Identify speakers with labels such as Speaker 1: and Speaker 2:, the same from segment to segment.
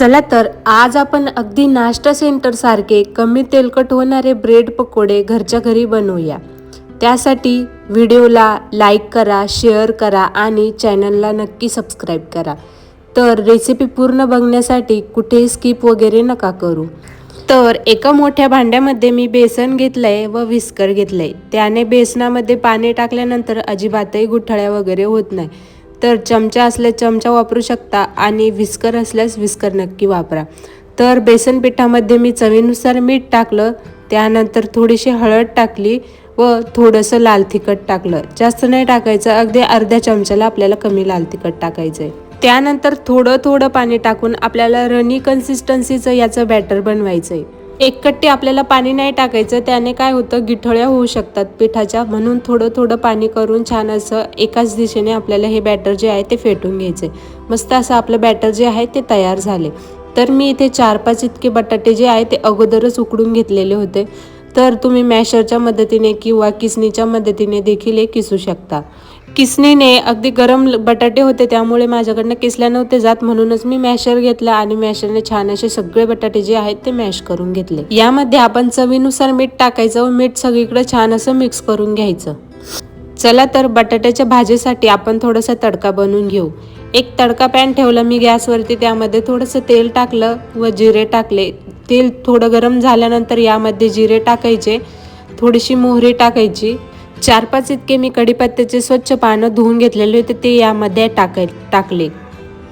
Speaker 1: चला तर आज आपण अगदी नाश्ता सेंटरसारखे कमी तेलकट होणारे ब्रेड पकोडे घरच्या घरी बनवूया. त्यासाठी व्हिडिओला लाईक करा शेअर करा आणि चॅनलला नक्की सबस्क्राईब करा. तर रेसिपी पूर्ण बघण्यासाठी कुठेही स्किप वगैरे नका करू. तर एका मोठ्या भांड्यामध्ये मी बेसन घेतलं आहे व विस्कर घेतलं आहे त्याने बेसनामध्ये पाणी टाकल्यानंतर अजिबातही गुठळ्या वगैरे होत नाही. तर चमचा असल्यास चमचा वापरू शकता आणि विस्कर असल्यास विस्कर नक्की वापरा. तर बेसन पिठामध्ये मी चवीनुसार मीठ टाकलं त्यानंतर थोडीशी हळद टाकली व थोडंसं लाल तिखट टाकलं. जास्त नाही टाकायचं अगदी अर्ध्या चमच्याला आपल्याला कमी लाल तिखट टाकायचं आहे त्यानंतर थोडं थोडं पाणी टाकून आपल्याला रनी कन्सिस्टन्सीचं याचं बॅटर बनवायचं आहे एक कट्टी आपल्याला पाणी नाही टाकायचं त्याने काय होतं? गिठळ्या होऊ शकतात पिठाच्या. म्हणून थोडं थोडं पाणी करून छान असं एकाच दिशेने आपल्याला हे बॅटर जे आहे ते फेटून घ्यायचे. मस्त असं आपलं बॅटर जे आहे ते तयार झाले. तर मी इथे चार पाच इतके बटाटे जे आहे ते अगोदरच उकडून घेतलेले होते. तर तुम्ही मॅशरच्या मदतीने किंवा किसणीच्या मदतीने देखील हे किसू शकता. किसणीने अगदी गरम बटाटे होते त्यामुळे माझ्याकडनं किसल्या नव्हते जात. म्हणूनच मी मॅशर घेतला आणि मॅशरने छान असे सगळे बटाटे जे आहेत ते मॅश करून घेतले. यामध्ये आपण चवीनुसार मीठ टाकायचं व मीठ सगळीकडे छान असं मिक्स करून घ्यायचं. चला तर बटाट्याच्या भाजीसाठी आपण थोडासा तडका बनवून घेऊ. एक तडका पॅन ठेवला मी गॅसवरती त्यामध्ये थोडंसं तेल टाकलं व जिरे टाकले. तेल थोडं गरम झाल्यानंतर यामध्ये जिरे टाकायचे थोडीशी मोहरी टाकायची चार पाच इतके मी कढीपत्त्याचे स्वच्छ पानं धुवून घेतलेले होते ते यामध्ये टाकाय टाकले.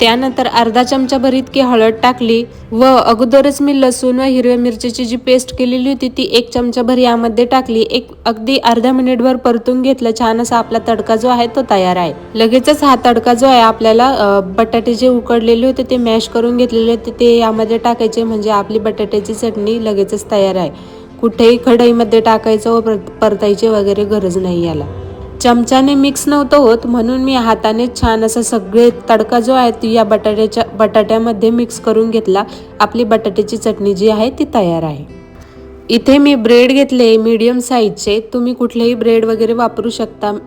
Speaker 1: त्यानंतर अर्धा चमचाभर इतकी हळद टाकली व अगोदरच मी लसूण व हिरव्या मिरचीची जी पेस्ट केलेली होती ती एक चमचाभर यामध्ये टाकली. एक अगदी अर्धा मिनिटभर परतून घेतलं छान असा आपला तडका जो आहे तो तयार आहे. लगेचच हा तडका जो आहे आपल्याला बटाटे जे उकडलेले होते ते मॅश करून घेतलेले होते ते यामध्ये टाकायचे म्हणजे आपली बटाट्याची चटणी लगेचच तयार आहे. कुठेही खडईमध्ये टाकायचं व परत- परतायची वगैरे गरज नाही याला. चमच्याने मिक्स नव्हतं होत म्हणून मी हाताने छान असं सगळे तडका जो आहे तो या बटाट्याच्या बटाट्यामध्ये मिक्स करून घेतला. आपली बटाट्याची चटणी जी आहे ती तयार आहे. इथे मी ब्रेड घेतले मीडियम साईजचे तुम्ही कुठलेही ब्रेड वगैरे वापरू शकता.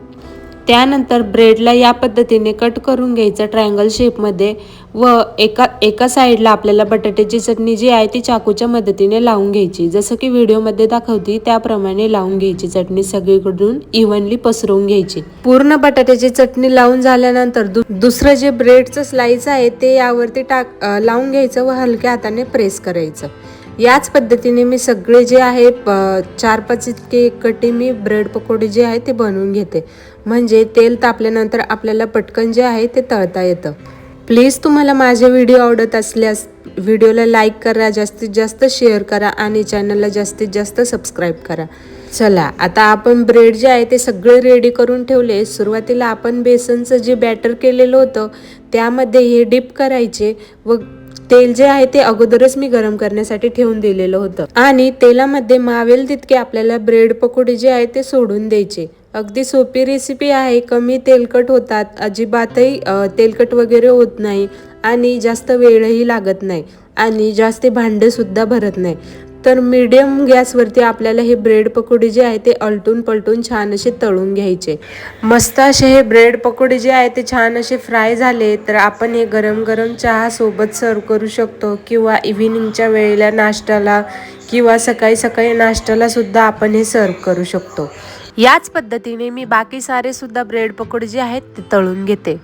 Speaker 1: त्यानंतर ब्रेडला या पद्धतीने कट करून घ्यायचं ट्रायंगल शेपमध्ये व एका एका साईडला आपल्याला बटाट्याची चटणी जी आहे ती चाकूच्या मदतीने लावून घ्यायची. जसं की व्हिडिओमध्ये दाखवती त्याप्रमाणे लावून घ्यायची चटणी सगळीकडून इव्हनली पसरवून घ्यायची. पूर्ण बटाट्याची चटणी लावून झाल्यानंतर दु दुसरं जे ब्रेडचं स्लाइस आहे ते यावरती टाक लावून घ्यायचं व हलक्या हाताने प्रेस करायचं. याच पद्धतीने मी सगळे जे आहे चार पाच इतके कटी मी ब्रेड पकोडे जे आहे ते बनवून घेते. म्हणजे तेल तापल्यानंतर आपल्याला पटकन जे आहे ते तळता येतं. प्लीज तुम्हाला माझे व्हिडिओ आवडत असल्यास व्हिडिओला लाईक करा जास्तीत जास्त शेअर करा आणि चॅनलला जास्तीत जास्त सबस्क्राईब करा. चला आता आपण ब्रेड जे आहे ते सगळे रेडी करून ठेवले. सुरुवातीला आपण बेसनचं जे बॅटर केलेलं होतं त्यामध्ये हे डिप करायचे व तेल जे आहे ते अगोदरच मी गरम करण्यासाठी ठेवून दिलेलं होतं. आणि तेलामध्ये मावेल तितके आपल्याला ब्रेड पकोडे जे आहे ते सोडून द्यायचे. अगदी सोपी रेसिपी आहे कमी तेलकट होतात अजिबातही तेलकट वगैरे होत नाही आणि जास्त वेळही लागत नाही आणि जास्त भांडे सुद्धा भरत नाही. तर मीडियम गॅसवरती आपल्याला हे ब्रेड पकोडे जे आहे ते अलटून पलटून छान असे तळून घ्यायचे. मस्त असे हे ब्रेड पकोडे जे आहे ते छान असे फ्राय झाले तर आपण हे गरम गरम चहासोबत सर्व करू शकतो किंवा इव्हिनिंगच्या वेळेला नाश्त्याला किंवा सकाळी सकाळी नाश्त्याला सुद्धा आपण हे सर्व करू शकतो. याच पद्धतीने मी बाकी सारे सुद्धा ब्रेड पकोडे जे आहेत ते तळून घेते.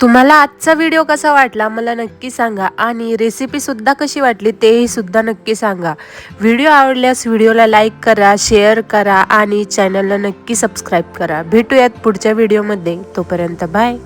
Speaker 1: तुम्हाला आजचा व्हिडिओ कसा वाटला मला नक्की सांगा. आणि रेसिपीसुद्धा कशी वाटली तेही सुद्धा नक्की सांगा. व्हिडिओ आवडल्यास व्हिडिओला लाईक करा शेअर करा आणि चॅनलला नक्की सबस्क्राईब करा. भेटूयात पुढच्या व्हिडिओमध्ये तोपर्यंत बाय